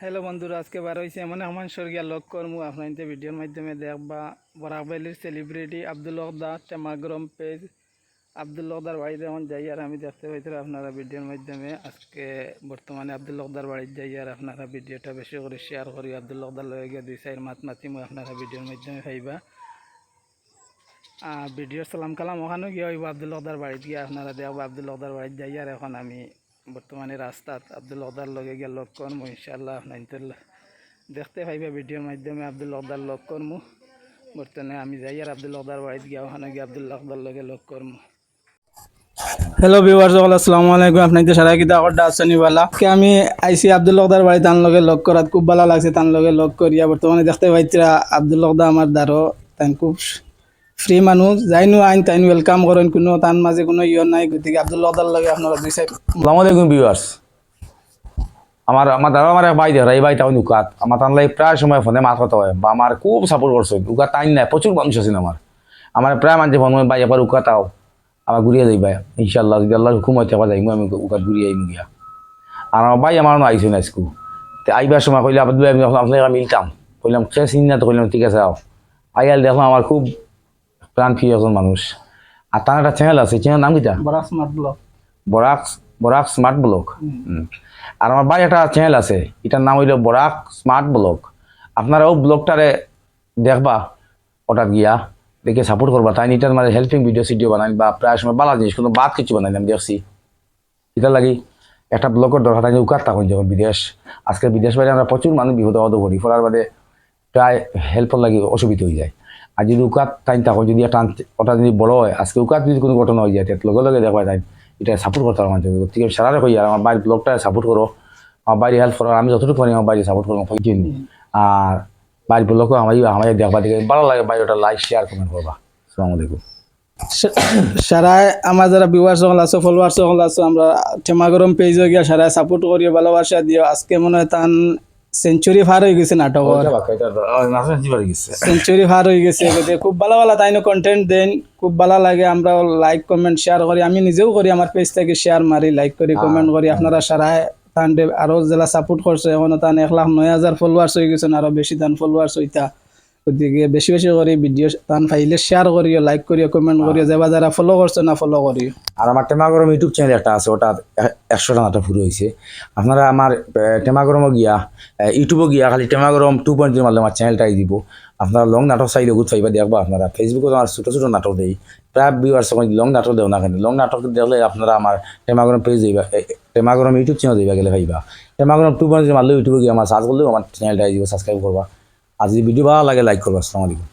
Hello বন্ধুরা, আজকে বার হয়েছে এমন আমার স্বর্গীয় লক কর্মু আপনার ভিডিওর মাধ্যমে দেখবা, বরাক ভ্যালির সেলিব্রিটি আব্দুল হকদা টেমাগ্রম পেজ আব্দুল হকদার বাড়িতে এখন যাই আর আমি দেখতে পাইতে আপনারা ভিডিওর মাধ্যমে। আজকে বর্তমানে আব্দুল হকদার বাড়িতে যাই আর আপনারা ভিডিওটা বেশি করে শেয়ার করি। আব্দুল হকদার লয়ে গিয়ে দুই চার মাত মাতি মই আপনারা ভিডিওর মাধ্যমে পাইবা আর ভিডিওর সালাম কালাম ওখানেও গিয়ে হইব, আব্দুল হকদার বাড়িতে গিয়ে আপনারা দেখব, আব্দুল হকদার বাড়িতে যাই আর এখন আমি বর্তমানে রাস্তাত আব্দুল হকদার লগে গিয়ে লগ করমু ইনশাল্লাহ আপনার দেখতে পাইবা ভিডিওর মাধ্যমে আব্দুল হকদার লগ করমু। বর্তমানে আমি যাই আর আব্দুল হকদার বাড়িতে গিয়ে ওখানে গিয়ে আব্দুল হকদার লগে লগ করমু। হ্যালো ভিউয়ার্স সকল আসসালামু আলাইকুম। আপনাদের সারা কিতা করতে আসছেন বালা আমি আইসি আব্দুল হকদার বাড়ি তার লগে লক করাত। খুব ভালো লাগছে তার লগে লক করিয়া। বর্তমানে দেখতে পাইছিরা আব্দুল হকদা আমার দ্বারো তাই খুব ফ্রি মানুষ যাইনো আইন তাইন ওয়েলকাম করেন কোনো তার মাঝে কোনো ইয়ে নাই গতিকে আব্দুল হকদার লগে আপনারা দুই সাইড আসসালামু আলাইকুম ভিউয়ার্স আমার আমার দাদা আমার ভাই দেয় এই ভাইটা উকাত আমার তার লাগে প্রায় সময় ফোনে মাত কথা হয় বা আমার খুব সাপোর্ট করছে উকাত টাইম নাই প্রচুর মানুষ আছে আমার আমার প্রায় মানুষ ফোন ভাই এবার উকাতাও আমার ঘুরিয়ে যাই ভাই ইনশাল্লাহ যদি আল্লাহর হুকুম হইতে পারে যাইমু আমি উকাত ঘুরিয়ে আইমু গিয়া আর আমার ভাই আমার আইসো না স্কু তো আইবার সময় কইলে আবার দুই আমি আপনাকে মিলতাম কইলাম সে চিনি না তো কইলাম ঠিক আছে আও আইয়াল দেখলাম আমার খুব প্রাণ প্রিয় একজন মানুষ। আর তার একটা চ্যানেল আছে চ্যানেল নাম কিটা বড় smart block Barak Barak smart block আর আমার বাড়ি একটা চ্যানেল আছে এটার নাম হইল বরাক স্মার্ট ব্লক আপনারা ও ব্লগটারে দেখবা ওটা গিয়া দেখে সাপোর্ট করবা। তাই এটার মানে হেল্পিং ভিডিও সিডিও বানাই বা প্রায় সময় বালা জিনিস কোনো বাদ কিছু বানাই আমি দেখছি। এটা লাগি একটা ব্লগের দরকার থাকে উকার তখন যখন বিদেশ। আজকে বিদেশ বাইরে আমরা প্রচুর মানুষ বিপদ হতে করি ফলার বাদে প্রায় হেল্পর লাগি অসুবিধা হয়ে যায়। আর যদি উকাত টাইম থাকো, যদি আন্ত- ওটা যদি বড় হয়, আজকে উকাত যদি কোনো ঘটনা হয়ে যায় লগে লগে দেখবা টাইম এটা সাপোর্ট করতে আমার মানুষ ঠিক সারারে কই আর আমার বাড়ির ব্লগটা সাপোর্ট করো আমার বাড়ি হেল্প করো আমি যতটুকু পারি আমার বাড়ি সাপোর্ট করব জন্য আর বাড়ির ব্লগও আমার আমার দেখবা দেখে ভালো লাগে বাড়ি ওটা লাইক শেয়ার কমেন্ট করবা আসসালামু আলাইকুম সারাই আমার যারা ভিউয়ার্স সকল আছো ফলোয়ার্স সকল আছো, আমরা টেমাগরম পেজে গিয়া সারাই সাপোর্ট করিয়ে ভালোবাসা দিও। আজকে মনে হয় তান সেঞ্চুরি পার হয়ে গেছে নাটক সেঞ্চুরি পার হয়ে গেছে খুব ভালো ভালো তাইনো কন্টেন্ট দেন খুব ভালো লাগে আমরা লাইক কমেন্ট শেয়ার করি। আমি নিজেও করি আমার পেজ থেকে শেয়ার মারি লাইক করি কমেন্ট করি। আপনারা সারা তান আরও জেলা সাপোর্ট করছে এখন তান এক লাখ নয় হাজার ফলোয়ার্স হয়ে গেছেন আরও বেশি তান ফলোয়ার্স হইতা। গতিকে বেশি বেশি করে ভিডিও তান পাইলে শেয়ার করিও লাইক করিও কমেন্ট করিও যাবা যারা ফলো করছ না ফলো করিও আর আমার টেমাগরম ইউটিউব চ্যানেল একটা আছে ওটা একশো টাকাটা পুরো হয়েছে আপনারা আমার টেমাগরমও গিয়া ইউটিউবও গিয়া খালি টেমাগরম টু পয়েন্ট জিরো মারলে আমার চ্যানেলটাই দিব। আপনারা লং নাটক চাইলে গুড পাইবা দেখবা আপনারা। ফেসবুকে আমার ছোটো ছোটো নাটক দেই প্রায় ভিউয়ার্স সময় লং নাটক দেও না কেন। লং নাটক দেখলে আপনারা আমার টেমাগরম পেজ দিবা টেমাগরম ইউটিউব চ্যানেল দিবা গেলে পাইবা। টেমাগরম টু পয়েন্ট জিরো মারলে ইউটিউবে গিয়ে আমার সার্চ করলেও আমার চ্যানেলটাই দিব সাবস্ক্রাইব করবা আর যদি ভিডিও ভালো লাগে লাইক করব আসসালামু আলাইকুম।